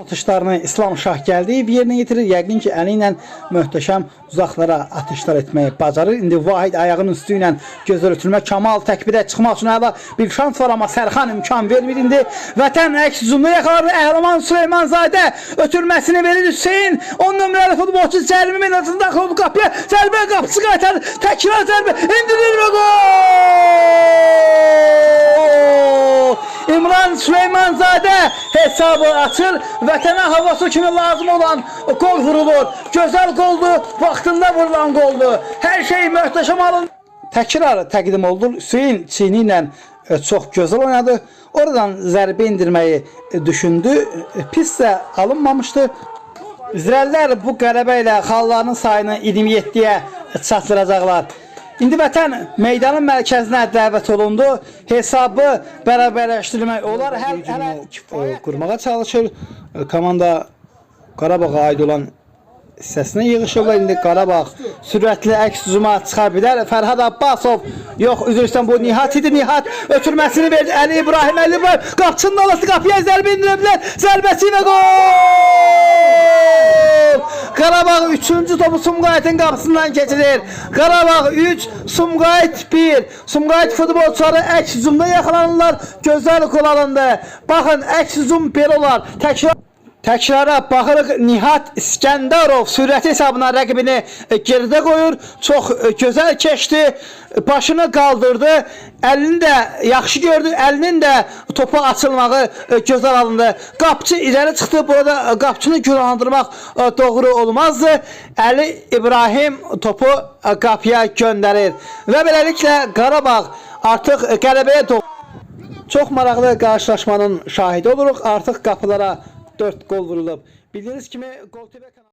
Atışlarını İslam Şah Gəldiyev yerinə yetirir. Yəqin ki, əli ilə möhtəşəm uzaqlara atışlar etməyi bacarır. İndi Vahid ayağının üstü ilə gözlər ötürmə Kamal təkbirə çıxmaq üçün əla bir şans var amma Sərxan imkan vermir indi. Vətən əks zumda yaxalar Əhliman Süleymanzadə ötürməsini verir Hüseyin. 10 nömrəli futbolçu cərimə minasında daxil oldu qapıya. Zərbə qapısı qaytardı. Təkrar zərbə indirir və gol! İmran Süleymanzadə hesabı açır. Vətənə havası kimi lazım olan gol vurulur. Gözəl qoldu, vaxtında vurulan qoldu. Hər şey möhtəşəm alın. Təkrar təqdim oldu. Hüseyin çiyini ilə e, çox gözəl oynadı. Oradan zərbə indirməyi e, düşündü. E, Pis də alınmamışdı. İzrəlilər bu qələbə ilə xallarının sayını 27-yə çatdıracaqlar. İndi vətən meydanın mərkəzinə dəvət olundu. Hesabı bərabərləşdirmək olar. Hər hələ kifayət qurmağa çalışır. E, Komanda Qarabağa aid olan hissəsinə yığışırlar. İndi Qarabağ sürətli əks zuma çıxa bilər. Fərhad Abbasov yox, üzr istəyirəm bu Nihat idi. Nihat ötürməsini verdi. Əli İbrahim, Əli İbrahim qapçının alası qapıya zərbə indirə bilər. Zərbəsi və gol! Qarabağ 3-cü topu Sumqayıtın qapısından keçirir. Qarabağ 3, Sumqayıt 1. Sumqayıt futbolçuları əks zumda yaxalanırlar. Gözəl qol alındı. Baxın, əks zum belə olar. Təkrar Təkrara baxırıq Nihat İskəndərov sürəti hesabına rəqibini e, geridə qoyur. Çox e, gözəl keçdi. Başını qaldırdı. Əlini də yaxşı gördü. Əlinin də topa açılmağı e, gözəl alındı. Qapçı irəli çıxdı. Burada qapçını günahlandırmaq doğru olmazdı. Əli İbrahim topu qapıya göndərir. Və beləliklə Qarabağ artıq qələbəyə doğru Çox maraqlı qarşılaşmanın şahidi oluruq. Artıq qapılara 4 gol vurulub. Bildiyiniz kimi Gol TV kanalı